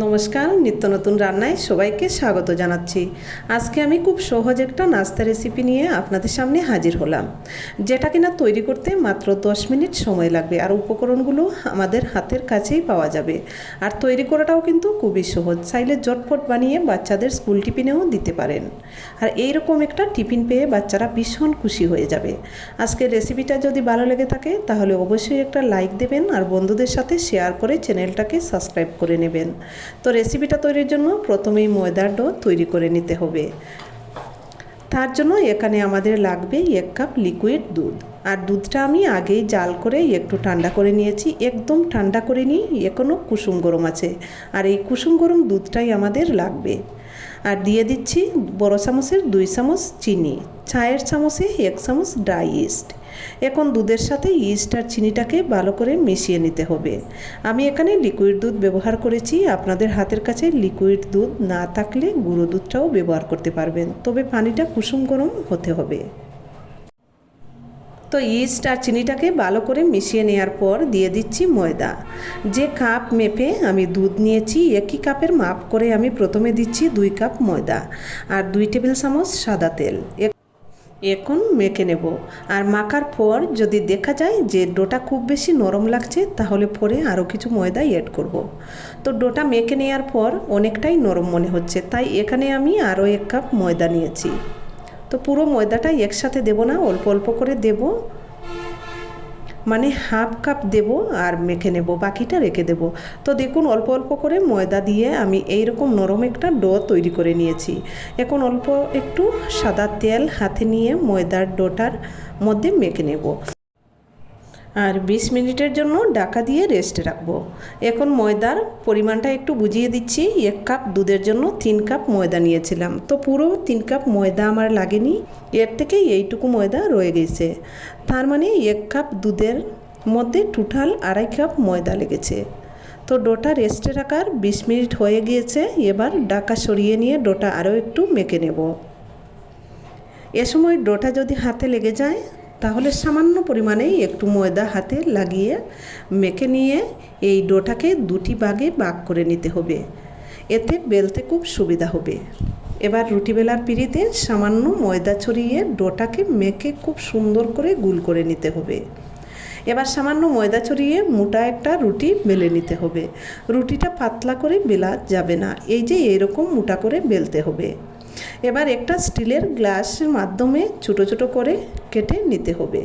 নমস্কার, নিত্য নতুন রান্নায় সবাইকে স্বাগত জানাচ্ছি। আজকে আমি খুব সহজ একটা নাস্তা রেসিপি নিয়ে আপনাদের সামনে হাজির হলাম, যেটা কিনা তৈরি করতে মাত্র 10 মিনিট সময় লাগবে আর উপকরণগুলো আমাদের হাতের কাছেই পাওয়া যাবে। আর তৈরি করাটাও কিন্তু খুবই সহজ, চাইলে জটপট বানিয়ে বাচ্চাদের স্কুল টিফিনেও দিতে পারেন। আর এইরকম একটা টিফিন পেয়ে বাচ্চারা ভীষণ খুশি হয়ে যাবে। আজকের রেসিপিটা যদি ভালো লেগে থাকে, তাহলে অবশ্যই একটা লাইক দেবেন আর বন্ধুদের সাথে শেয়ার করে চ্যানেলটাকে সাবস্ক্রাইব করে নেবেন। তো রেসিপিটা তৈরির জন্য প্রথমেই ময়দার ডো তৈরি করে নিতে হবে। তার জন্য এখানে আমাদের লাগবে এক কাপ লিকুইড দুধ। আর দুধটা আমি আগেই জাল করে একটু ঠান্ডা করে নিয়েছি, একদম ঠান্ডা করে নিই এখনও কুসুম গরম আছে। আর এই কুসুম গরম দুধটাই আমাদের লাগবে। আর দিয়ে দিচ্ছি বড় চামচের দুই চামচ চিনি, চায়ের চামচে এক চামচ ড্রাই ইস্ট এখন দুধের সাথে ইস্ট আর চিনিটাকে ভালো করে মিশিয়ে নিতে হবে। আমি এখানে লিকুইড দুধ ব্যবহার করেছি, আপনাদের হাতের কাছে লিকুইড দুধ না থাকলে গুঁড়ো দুধটাও ব্যবহার করতে পারবেন। তবে পানিটা কুসুম গরম হতে হবে। তো ইস্ট আর চিনিটাকে ভালো করে মিশিয়ে নেওয়ার পর দিয়ে দিচ্ছি ময়দা। যে কাপ মেপে আমি দুধ নিয়েছি, একই কাপের মাপ করে আমি প্রথমে দিচ্ছি দুই কাপ ময়দা আর দুই টেবিল চামচ সাদা তেল। এখন মেখে নেব। আর মাখার পর যদি দেখা যায় যে ডোটা খুব বেশি নরম লাগছে, তাহলে পরে আরও কিছু ময়দা অ্যাড করব। তো ডোটা মেখে নেওয়ার পর অনেকটাই নরম মনে হচ্ছে, তাই এখানে আমি আরও এক কাপ ময়দা নিয়েছি। তো পুরো ময়দাটাই একসাথে দেব না, অল্প অল্প করে দেব। মানে হাফ কাপ দেব আর মেখে নেব, বাকিটা রেখে দেব। তো দেখুন, অল্প অল্প করে ময়দা দিয়ে আমি এই রকম নরম একটা ডো তৈরি করে নিয়েছি। এখন অল্প একটু সাদা তেল হাতে নিয়ে ময়দার ডোটার মধ্যে মেখে নেব। আর 20 মিনিটের জন্য ডাকা দিয়ে রেস্টে রাখব। এখন ময়দার পরিমাণটা একটু বুঝিয়ে দিচ্ছি। এক কাপ দুধের জন্য তিন কাপ ময়দা নিয়েছিলাম। তো পুরো তিন কাপ ময়দা আমার লাগেনি। এর থেকে এইটুকু ময়দা রয়ে গেছে। তার মানে এক কাপ দুধের মধ্যে টোটাল আড়াই কাপ ময়দা লেগেছে। তো ডোটা রেস্টে রাখার 20 মিনিট হয়ে গিয়েছে। এবার ডাকা সরিয়ে নিয়ে ডোটা আরও একটু মেখে নেব। এ সময় ডোটা যদি হাতে লেগে যায় তাহলে সামান্য পরিমাণেই একটু ময়দা হাতে লাগিয়ে মেখে নিয়ে এই ডোটাকে দুটি ভাগে ভাগ করে নিতে হবে। এতে বেলতে খুব সুবিধা হবে। এবার রুটি বেলার পিড়িতে সামান্য ময়দা ছড়িয়ে ডোটাকে মেখে খুব সুন্দর করে গুল করে নিতে হবে। এবার সামান্য ময়দা ছড়িয়ে মোটা একটা রুটি বেলে নিতে হবে। রুটিটা পাতলা করে বেলা যাবে না। এই যে এরকম মোটা করে বেলতে হবে। এবার একটা স্টিলের গ্লাসের মাধ্যমে ছোটো ছোটো করে কেটে নিতে হবে।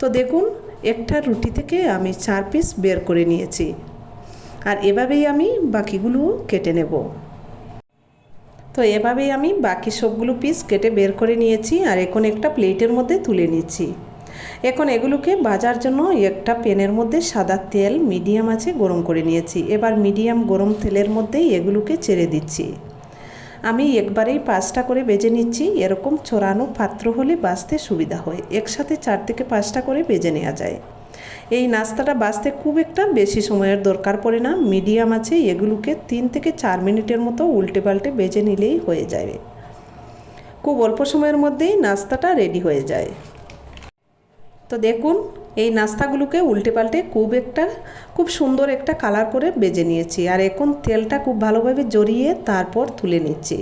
তো দেখুন, একটা রুটি থেকে আমি চার পিস বের করে নিয়েছি। আর এভাবেই আমি বাকিগুলো কেটে নেব। তো এভাবেই আমি বাকি সবগুলো পিস কেটে বের করে নিয়েছি আর এখন একটা প্লেটের মধ্যে তুলে নিচ্ছি। এখন এগুলোকে বাজার জন্য একটা প্যানের মধ্যে সাদা তেল মিডিয়াম আছে গরম করে নিয়েছি। এবার মিডিয়াম গরম তেলের মধ্যেই এগুলোকে ছেড়ে দিচ্ছি। আমি একবারেই পাঁচটা করে বেজে নিচ্ছি, এরকম চড়ানো পাত্র হলে বাঁচতে সুবিধা হয়, একসাথে চার থেকে পাঁচটা করে বেজে নেওয়া যায়। এই নাস্তাটা বাঁচতে খুব একটা বেশি সময়ের দরকার পড়ে না, মিডিয়াম আছে, এগুলোকে তিন থেকে চার মিনিটের মতো উল্টে পাল্টে বেজে নিলেই হয়ে যাবে খুব অল্প সময়ের মধ্যেই নাস্তাটা রেডি হয়ে যায়। তো দেখুন এই নাস্তাগুলোকে উল্টে পাল্টে খুব একটা, খুব সুন্দর একটা কালার করে বেজে নিয়েছি। আর এখন তেলটা খুব ভালোভাবে জড়িয়ে তারপর তুলে নিচ্ছি।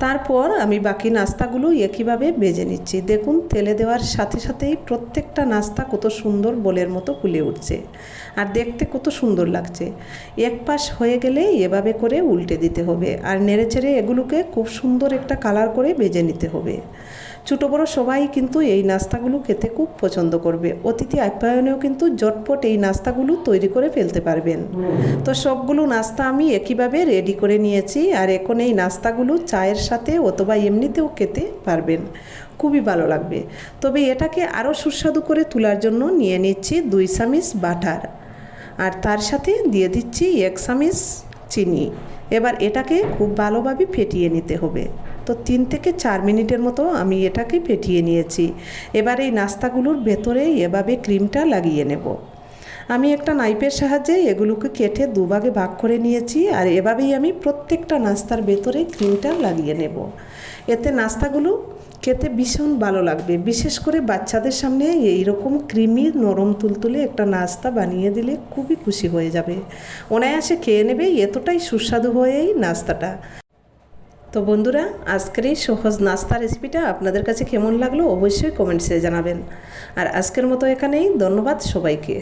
তারপর আমি বাকি নাস্তাগুলো একইভাবে বেজে নিচ্ছি। দেখুন, তেলে দেওয়ার সাথে সাথেই প্রত্যেকটা নাস্তা কত সুন্দর বলের মতো ফুলে উঠছে। আর দেখতে কত সুন্দর লাগছে। এক পাশ হয়ে গেলে এভাবে করে উল্টে দিতে হবে। আর নেড়ে চেড়ে এগুলোকে খুব সুন্দর একটা কালার করে বেজে নিতে হবে। ছোটো বড়ো সবাই কিন্তু এই নাস্তাগুলো খেতে খুব পছন্দ করবে। অতিথি আপ্যায়নেও কিন্তু জটপট এই নাস্তাগুলো তৈরি করে ফেলতে পারবেন। তো সবগুলো নাস্তা আমি একইভাবে রেডি করে নিয়েছি আর এখন এই নাস্তাগুলো চায়ের সাথে অথবা এমনিতেও খেতে পারবেন। খুবই ভালো লাগবে। তবে এটাকে আরও সুস্বাদু করে তোলার জন্য নিয়ে নিচ্ছি দুই চামিচ বাটার। আর তার সাথে দিয়ে দিচ্ছি এক চামিচ চিনি। এবার এটাকে খুব ভালোভাবে ফেটিয়ে নিতে হবে। তো তিন থেকে চার মিনিটের মতো আমি এটাকে ফেটিয়ে নিয়েছি। এবার এই নাস্তাগুলোর ভেতরে এভাবে ক্রিমটা লাগিয়ে নেব। আমি একটা নাইফের সাহায্যে এগুলোকে কেটে দুভাগে ভাগ করে নিয়েছি আর এভাবেই আমি প্রত্যেকটা নাস্তার ভেতরে ক্রিমটা লাগিয়ে নেব। এতে নাস্তাগুলো খেতে ভীষণ ভালো লাগবে। বিশেষ করে বাচ্চাদের সামনে এই রকম ক্রিমি, নরম, তুলতুলে একটা নাস্তা বানিয়ে দিলে খুবই খুশি হয়ে যাবে। অনায়াসে খেয়ে নেবে, এতটাই সুস্বাদু হয়েই নাস্তাটা। তো বন্ধুরা, আজকের এই সহজ নাস্তা রেসিপিটা আপনাদের কাছে কেমন লাগল অবশ্যই কমেন্টসে জানাবেন। আর আজকের মতো এখানেই, ধন্যবাদ সবাইকে।